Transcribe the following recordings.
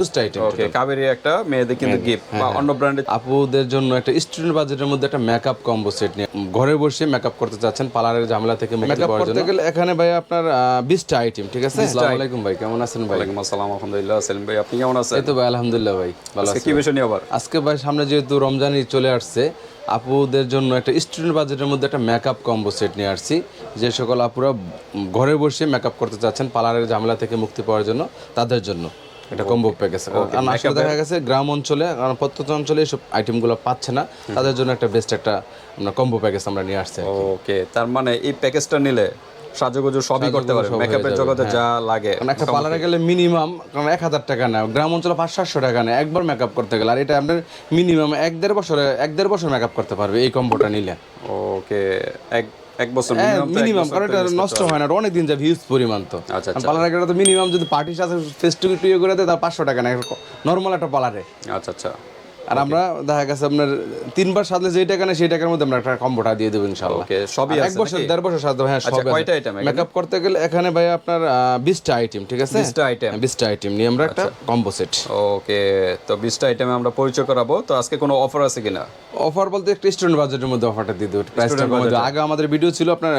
Just item ওকে কাবেরি একটা মেয়েদের কিন্তু গিফট বা অন্য ব্র্যান্ডের আপুদের জন্য একটা স্টুডেন্ট বাজেটের মধ্যে একটা মেকআপ কম্বো সেট নিয়ে ঘরে বসে মেকআপ করতে চাচ্ছেন পার্লারের ঝামেলা থেকে মেকআপ করতে গেলে এখানে ভাই আপনার বিশটা আইটেম ঠিক আছে? আসসালামু আলাইকুম ভাই কেমন আছেন ভাই? ওয়ালাইকুম আসসালাম আলহামদুলিল্লাহ সেলিম ভাই আপনি কেমন আছেন? এই তো ভাই আলহামদুলিল্লাহ ভাই ভালো আজকে আছি। কি বিষয় নিয়ে আবার? আজকে ভাই সামনে যেহেতু রমজান চলে আসছে আপুদের জন্য একটা স্টুডেন্ট বাজেটের মধ্যে একটা মেকআপ কম্বো সেট নিয়ে আসছি যে সকল আপুরা ঘরে বসে মেকআপ করতে চাচ্ছেন পার্লারের ঝামেলা থেকে মুক্তি পাওয়ার জন্য তাদের জন্য। এটা কম্বো প্যাকেজ কারণ আসলে দেখা গেছে গ্রাম অঞ্চলে কারণ প্রত্যন্ত অঞ্চলে এইসব আইটেমগুলো পাচ্ছে না। তাদের জন্য একটা বেস্ট একটা আমরা কম্বো প্যাকেজ আমরা নিয়ে আসছি ওকে তার মানে এই প্যাকেজটা নিলে সাজুগুজু সবই করতে পারবে। মেকআপের জগতে যা লাগে কারণ একটা পার্লারে গেলে মিনিমাম কারণ এক হাজার টাকা নেয়। গ্রাম অঞ্চলে পাঁচ সাতশো টাকা নেয়। একবার মেকআপ করতে গেলে আর এটা আপনার মিনিমাম এক দেড় বছরে এক দেড় বছর মেকআপ করতে পারবে এই কম্বোটা নিলে। ওকে এক এক বছর মিনিমাম কারণ এটা নষ্ট হয় না অনেক দিন যাবে হিউজ পরিমাণ তো। আচ্ছা, পালার একটা তো মিনিমাম যদি পার্টির সাথে ফেস টু টু করে দেয় তার পাঁচশো টাকা না নর্মাল একটা পালারে। আচ্ছা আচ্ছা। আর আমরা দেখা গেছে আপনার তিনবার সাথে যেই টাকা নেই সেই টাকার মধ্যে আমরা একটা কম্বোটা দিয়ে দেবো ওকে সবই এক বছর দেড় বছর সাথে হ্যাঁ আচ্ছা, সব কয়টা এখানে? মেকআপ করতে গেলে এখানে ভাই আপনার আইটেম ঠিক আছে? 20টা item? বিশটা আইটেম নিয়ে আমরা একটা কম্বো সেট ওকে তো আইটেমে আমরা পরিচয় করাবো। তো আজকে কোনো অফার আছে কিনা? অফার বলতে একটা স্টুডেন্ট বাজেটের মধ্যে অফারটা দিয়ে দেবো দেবো আগে আমাদের ভিডিও ছিল আপনার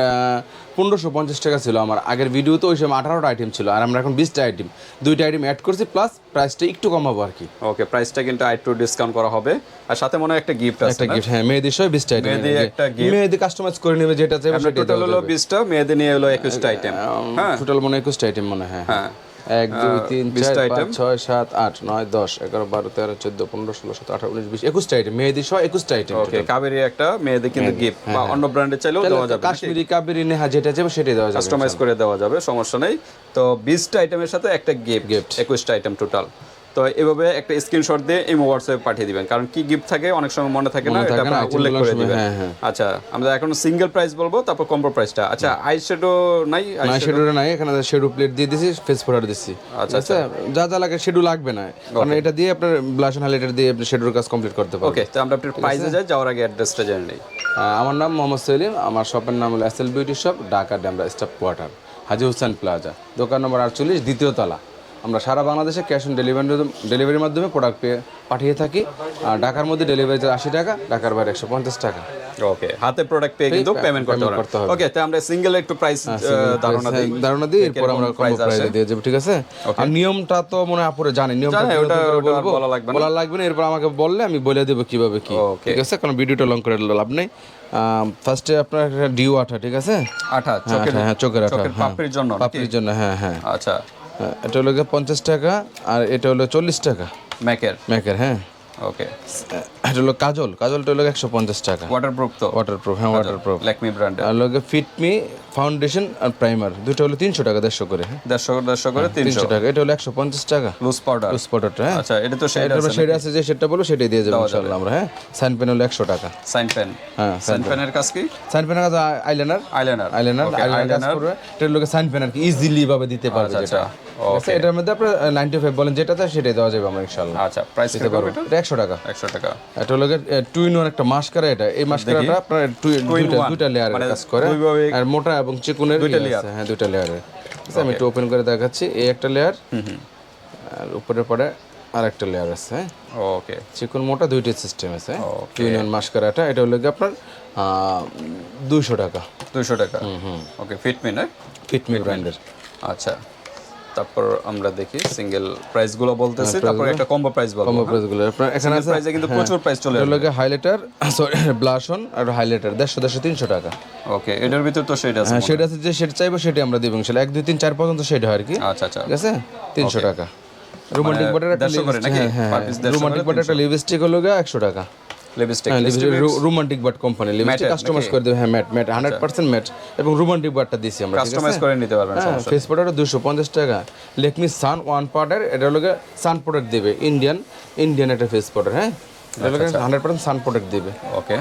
পনেরোশো পঞ্চাশ টাকা ছিল আমার। আগের ভিডিও তো ওই সময় আঠারোটা আইটেম ছিল আর আমরা এখন বিশটা আইটেম দুইটা আইটেম অ্যাড করছি প্লাস প্রাইসটা একটু কমাবো আর কি। ওকে প্রাইসটা কিন্তু একটু ডিসকাউন্ট করা হবে। আর সাথে মনে হয় একটা গিফট আছে একটা গিফট হ্যাঁ মেয়েদের সহ বিশটা আইটেম মেয়েদের একটা gift। মেয়েদের কাস্টমাইজ করে নেবে যেটা চাইবে সেটা টোটাল হলো বিশটা মেয়েদের নিয়ে হলো একুশটা আইটেম হ্যাঁ। টোটাল মনে হয় একুশটা আইটেম মনে হয় হ্যাঁ। এক দুই তিন 20টা চার item। পাঁচ ছয় সাত আট নয় দশ এগারো বারো তেরো চোদ্দ পনেরো ষোলো সতেরো আঠারো উনিশ বিশ একুশটা আইটেম মেয়েদের সহ একুশটা আইটেম ওকে কাবেরি একটা মেয়েদের কিন্তু গিফট বা অন্য ব্র্যান্ডের চাইলেও দেওয়া যাবে কাশ্মীরি কাবেরি নেহা যেটা চাইবে সেটাই দেওয়া যাবে কাস্টমাইজ করে দেওয়া যাবে সমস্যা নেই। তো বিশটা আইটেমের সাথে একটা গিফট Gift। একুশটা আইটেম টোটাল তো এভাবে একটা স্ক্রিনশট দিয়ে এই হোয়াটসঅ্যাপে পাঠিয়ে দিবেন। কারণ কি গিফট থাকে অনেক সময় মনে থাকে না এটা আপনারা উল্লেখ করে দিবেন। হ্যাঁ, হ্যাঁ। আচ্ছা আমরা এখন সিঙ্গেল প্রাইস বলব তারপর কম্বো প্রাইসটা আচ্ছা আই শ্যাডো নাই না শেডুলে নাই এখানে শেডু প্লেট দিয়ে দিছি ফেস ফোটার দিছি। আচ্ছা, আচ্ছা যা যা লাগে শেডু লাগবে না। কারণ এটা দিয়ে আপনার ব্লাশ এন্ড হাইলাইটার দিয়ে আপনি শেডুর কাজ কমপ্লিট করতে পারবেন। ওকে তো আমরা আপনার প্রাইসে যাই যাওয়ার আগে অ্যাড্রেসটা জেনে নিই। আমার নাম মোহাম্মদ সেলিম আমার শপের নাম হলো SL beauty shop Dhaka Demra staff quarter Haji Hossain plaza. দোকান নম্বর আটচল্লিশ দ্বিতীয় তলা। আমরা সারা বাংলাদেশে ক্যাশ অন ডেলিভারি ডেলিভারির মাধ্যমে প্রোডাক্ট পেয়ে পাঠিয়ে থাকি আর ঢাকার মধ্যে ডেলিভারি আশি টাকা ঢাকার বাইরে একশো পঞ্চাশ টাকা ওকে হাতে প্রোডাক্ট পেয়ে কিন্তু পেমেন্ট করতে হবে। ওকে তো আমরা সিঙ্গেল একটু প্রাইস ধারণা দিই হ্যাঁ, ধারণা দিই এরপর আমরা price আসে? প্রাইস দিয়ে যাব ঠিক আছে আর নিয়মটা তো মনে হয় আপুরে জানে নিয়মটা ওটা-? বলা লাগবে না। বলা লাগবে না এরপর আমাকে বললে আমি বলে দেবো কীভাবে কি. ঠিক আছে কারণ ভিডিওটা লং করে লাভ নেই ফার্স্টে আপনার একটা ডিউ আঠা ঠিক আছে আঠা হ্যাঁ, চোখের হ্যাঁ, চোখের আঠা চোখের হ্যাঁ। পাপড়ির জন্য পাপড়ির জন্য হ্যাঁ হ্যাঁ আচ্ছা হ্যাঁ, এটা হলো পঞ্চাশ টাকা আর এটা হলো চল্লিশ টাকা। ম্যাকের? ম্যাকের হ্যাঁ। ওকে। এটা হলো কাজল কাজলটা হলো একশো পঞ্চাশ টাকা। ওয়াটারপ্রুফ তো? ওয়াটারপ্রুফ হ্যাঁ ওয়াটারপ্রুফ ল্যাকমি ব্র্যান্ড আর লোকে ফিটমি ফাউন্ডেশন আর প্রাইমার দুটো হলো তিনশো টাকা দেড়শো করে হ্যাঁ? দেড়শো দেড়শো করে তিনশো তিনশো। টাকা এটা হলো একশো পঞ্চাশ টাকা। লুজ পাউডার স্পটারটা হ্যাঁ? আচ্ছা এটা তো শেড এটা আছে যে সেটা বলো সেটাই দিয়ে যাব ইনশাল্লাহ আমরা হ্যাঁ? সাইন পেন হলো একশো টাকা। সাইন পেন হ্যাঁ সাইন পেনের কাজ কি? সাইন পেনের কাছে আইলাইনার আইলাইনার আইলাইনার আইলাইনার কাজ করবে। এটা লোকে সাইন পেন আর কি ইজিলি ভাবে দিতে পারবে আচ্ছা। যেটা। ঠিক এটার মধ্যে আপনার নাইনটি ফাইভ বলেন যেটা চাই সেটাই দেওয়া যাবে আমরা ইনশাল্লাহ আচ্ছা প্রাইস দিতে পারব। এটা? একশো টাকা। একশো টাকা। এটা হলো টু ইন ওয়ান একটা মাস্কারা এটা। এই মাস্কারাটা আপনার two- দুইটা দুইটা লেয়ারের মানে কাজ করে। আর মোটা এবং চিকুনের দুইটা লেয়ার হ্যাঁ দুইটা লেয়ারের আমি একটু ওপেন করে দেখাচ্ছি। এই একটা লেয়ার আর উপরে পরে আর একটা লেয়ার আছে হ্যাঁ। ওকে চিকুন মোটা দুইটা সিস্টেম আছে ইউনিয়ন ইন মাস্কারাটা এটা হলো গিয়ে আপনার দুইশো টাকা। দুইশো টাকা। ওকে ফিটমি না ফিটমি ব্র্যান্ডের আচ্ছা। তারপর আমরা দেখি সিঙ্গেল প্রাইসগুলো বলতেছি তারপর একটা কম্বো প্রাইস বলব কম্বো প্রাইসগুলো আপনার এখানে আছে প্রাইসে কিন্তু প্রচুর প্রাইস চলে হলো গিয়ে হাইলাইটার সরি ব্লাশন আর হাইলাইটার দেড়শো দেড়শো তিনশো টাকা। ওকে এটার ভিতর তো সেটা আছে হ্যাঁ সেটা আছে যে সেটা চাইব সেটা আমরা দেবো ইনশাল্লাহ। এক দুই তিন চার পর্যন্ত সেটা হয় আর কি। আচ্ছা আচ্ছা। ঠিক আছে? তিনশো টাকা। রোমান্টিক বাটার একটা? হ্যাঁ রোমান্টিক বাটার একটা লিপস্টিক হলো গিয়ে একশো টাকা। লিপস্টিক হ্যাঁ romantic but company lipstick customise করে দেবে হ্যাঁ ম্যাট ম্যাট ম্যাট এবং রোমান্টিক বাটটা দিছি আমরা কাস্টমাইজ করে নিতে পারবেন হ্যাঁ ফেস পাউডার দুশো টাকা। লেকমি সান ওয়ান পাউডার এটা হলো সান প্রোডাক্ট দেবে ইন্ডিয়ান ইন্ডিয়ান একটা ফেস পাউডার হ্যাঁ? এটা সান প্রোডাক্ট দেবে। ওকে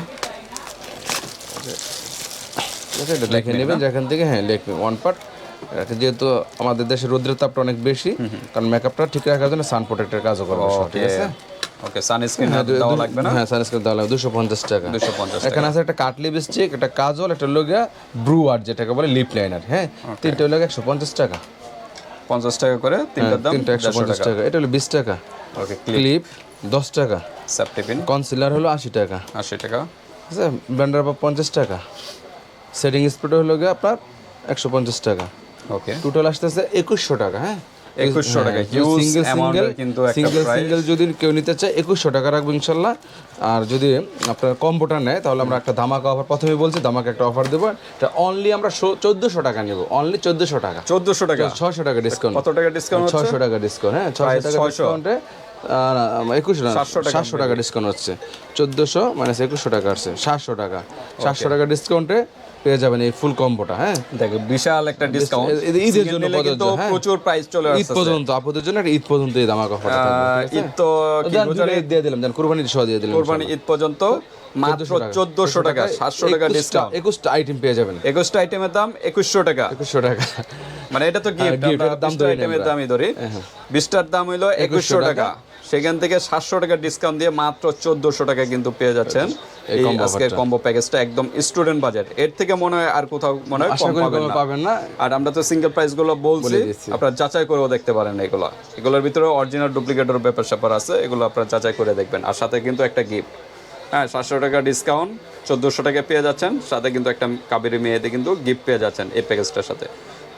আছে এটা দেখে নেবেন যেখান থেকে হ্যাঁ লেকমি ওয়ান পার্ট এটা যেহেতু আমাদের দেশে রোদ্রের তাপটা অনেক বেশি কারণ মেকআপটা ঠিক রাখার জন্য সান প্রোটেক্টের কাজও করবে ঠিক আছে? ওকে সানস্ক্রিন দেওয়া লাগবে না? হ্যাঁ সানস্ক্রিন দেওয়া লাগবে দুশো পঞ্চাশ টাকা। দুশো পঞ্চাশ এখানে আছে একটা কাট লিপস্টিক একটা কাজল একটা লোগা ব্রু আর্ট যেটাকে বলে লিপ লাইনার হ্যাঁ? তিনটে লোক একশো পঞ্চাশ টাকা। পঞ্চাশ টাকা করে তিনটার দাম তিনটা একশো দেড়শো পঞ্চাশ টাকা। টাকা। এটা হলো বিশ টাকা। ওকে ক্লিপ ক্লিপ দশ টাকা। সাবটিপিন কনসিলার হলো আশি টাকা। আশি টাকা। ঠিক আছে? ব্লেন্ডার বা পঞ্চাশ টাকা। সেটিং স্প্রে হলো গিয়ে আপনার একশো পঞ্চাশ টাকা। ওকে টোটাল আসতেছে একুশশো টাকা হ্যাঁ? 2100 টাকা, huge সিঙ্গেল কিন্তু সিঙ্গেল সিঙ্গেল যদি কেউ নিতে চায় একুশশো টাকা রাখব ইনশাল্লাহ। আর যদি আপনার কম্বোটা নেয় তাহলে আমরা একটা ধামাকা অফার প্রথমে বলছি ধামাকা একটা অফার দেবো। এটা অনলি আমরা চোদ্দোশো টাকা নেব অনলি চোদ্দোশো টাকা। চোদ্দশো টাকা? ছশো টাকা ডিসকাউন্ট কত টাকা ডিসকাউন্ট হচ্ছে? ছশো টাকা ডিসকাউন্ট হ্যাঁ ছশো টাকা ডিসকাউন্টে একুশ সাতশো টাকা। ডিসকাউন্ট হচ্ছে। চোদ্দোশো মাইনাস একুশশো টাকা আসছে সাতশো টাকা। সাতশো টাকা ডিসকাউন্টে পেয়ে যাবেন এই ফুল কম্বোটা হ্যাঁ? দেখো বিশাল একটা ডিসকাউন্ট ঈদের জন্য কিন্তু হ্যাঁ। প্রচুর প্রাইস চলে ঈদ পর্যন্ত আপুদের জন্য ঈদ পর্যন্ত এই দামাকা ঈদ তো ঈদ দিয়ে দিলাম জান কুরবানির সহ দিয়ে দিলাম কোরবানি ঈদ পর্যন্ত মাত্র চোদ্দশো টাকা। সাতশো টাকা ডিসকাউন্ট একুশটা আইটেম পেয়ে যাবেন। একুশটা আইটেমের দাম একুশশো টাকা। একুশশো টাকা। মানে এটা তো গিফট gift, দাম আইটেমের দামই ধরি। বিশটার দাম হইল একুশশো টাকা। সেখান থেকে সাতশো টাকা ডিসকাউন্ট দিয়ে মাত্র চোদ্দশো টাকা কিন্তু পেয়ে যাচ্ছেন। এই আজকের কম্বো প্যাকেজটা একদম স্টুডেন্ট বাজেট এর থেকে মনে হয় আর কোথাও মনে হয় কম পাবেন না। আর আমরা তো সিঙ্গেল প্রাইসগুলো বলছি আপনারা যাচাই করেও দেখতে পারেন এগুলো। এগুলোর ভিতরে অরিজিনাল ডুপ্লিকেটের ব্যাপার স্যাপার আছে এগুলো আপনারা যাচাই করে দেখবেন। আর সাথে কিন্তু একটা গিফট হ্যাঁ সাতশো টাকা ডিসকাউন্ট চোদ্দোশো টাকা পেয়ে যাচ্ছেন। সাথে কিন্তু একটা কাবেরি মেয়েতে কিন্তু গিফট পেয়ে যাচ্ছেন এই প্যাকেজটার সাথে।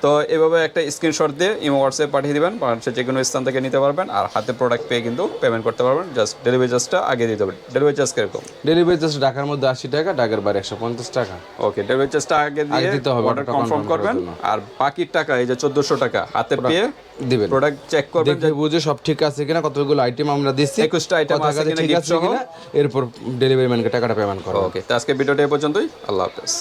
তো এভাবে একটা স্ক্রিনশট দিয়ে ইমো হোয়াটসঅ্যাপ পাঠিয়ে দিবেন বাংলাদেশের যে কোনো স্থান থেকে নিতে পারবেন আর হাতে প্রোডাক্ট পেয়ে কিন্তু পেমেন্ট করতে পারবেন। জাস্ট ডেলিভারি চার্জটা আগে দিতে হবে ডেলিভারি চার্জ কীরকম? ডেলিভারি চার্জ ঢাকার মধ্যে আশি টাকা ঢাকার বাইরে একশো পঞ্চাশ টাকা। ওকে ডেলিভারি চার্জটা আগে দিয়ে দিতে হবে, অর্ডার কনফার্ম করবেন। আর বাকি টাকা এই যে চোদ্দোশো টাকা হাতে পেয়ে দিবেন। প্রোডাক্ট চেক করবেন দেখে বুঝে সব ঠিক আছে কিনা কতগুলো আইটেম আমরা দিচ্ছি 21টা item কথা আছে কিনা ঠিক আছে কিনা এরপর ডেলিভারি ম্যানকে টাকাটা পেমেন্ট করো ওকে তো আজকে ভিডিওটা এই পর্যন্তই। আল্লাহ হাফেজ।